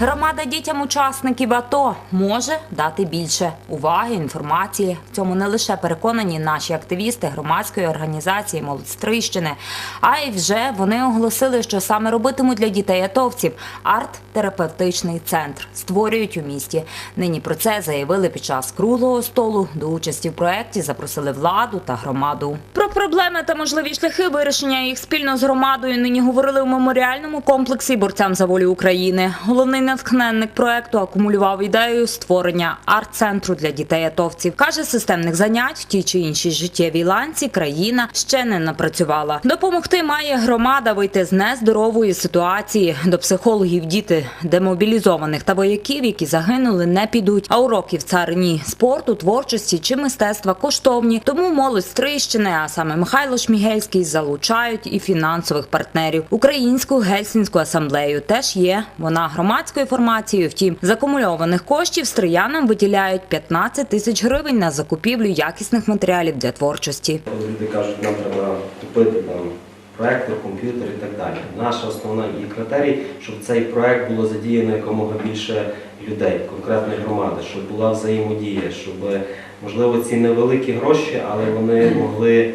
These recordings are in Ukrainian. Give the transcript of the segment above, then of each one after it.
Громада дітям учасників АТО може дати більше уваги, інформації. В цьому не лише переконані наші активісти громадської організації Молодь Стрийщини, а й вже вони оголосили, що саме робитимуть для дітей атовців арт-терапевтичний центр створюють у місті. Нині про це заявили під час круглого столу. До участі в проєкті запросили владу та громаду. Про проблеми та можливі шляхи вирішення їх спільно з громадою нині говорили у меморіальному комплексі борцям за волю України. Головний натхненник проекту акумулював ідею створення арт-центру для дітей атовців. каже, системних занять в тій чи іншій життєвій ланці країна ще не напрацювала. Допомогти має громада вийти з нездорової ситуації. До психологів діти демобілізованих та вояків, які загинули, не підуть. А уроків царині спорту, творчості чи мистецтва коштовні. Тому молодь Стрийщини, а саме Михайло Шмігельський, залучають і фінансових партнерів. Українську гельсінську асамблею теж є. Вона громадською формацією. Втім, з акумульованих коштів стріянам виділяють 15 тисяч гривень на закупівлю якісних матеріалів для творчості. Люди кажуть, нам треба купити там проектор, комп'ютер і так далі. Наша основна і критерій, щоб цей проект було задіяно якомога більше людей, конкретної громади, щоб була взаємодія, щоб можливо ці невеликі гроші, але вони могли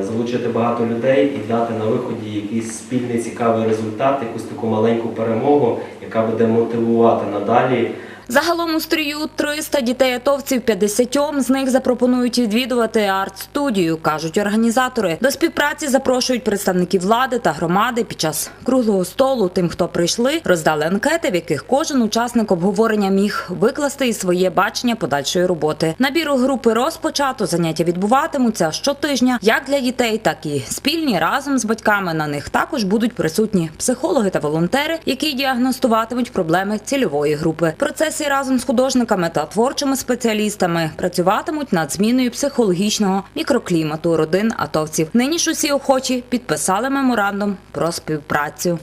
залучити багато людей і дати на виході якийсь спільний цікавий результат, якусь таку маленьку перемогу, яка буде мотивувати надалі. Загалом у стрію 300 дітей-атовців, 50 з них запропонують відвідувати арт-студію, кажуть організатори. До співпраці запрошують представників влади та громади під час круглого столу. Тим, хто прийшли, роздали анкети, в яких кожен учасник обговорення міг викласти і своє бачення подальшої роботи. Набір у групи розпочато. Заняття відбуватимуться щотижня, як для дітей, так і спільні разом з батьками. На них також будуть присутні психологи та волонтери, які діагностуватимуть проблеми цільової групи. В процесі разом з художниками та творчими спеціалістами працюватимуть над зміною психологічного мікроклімату родин атовців. Нині ж усі охочі підписали меморандум про співпрацю.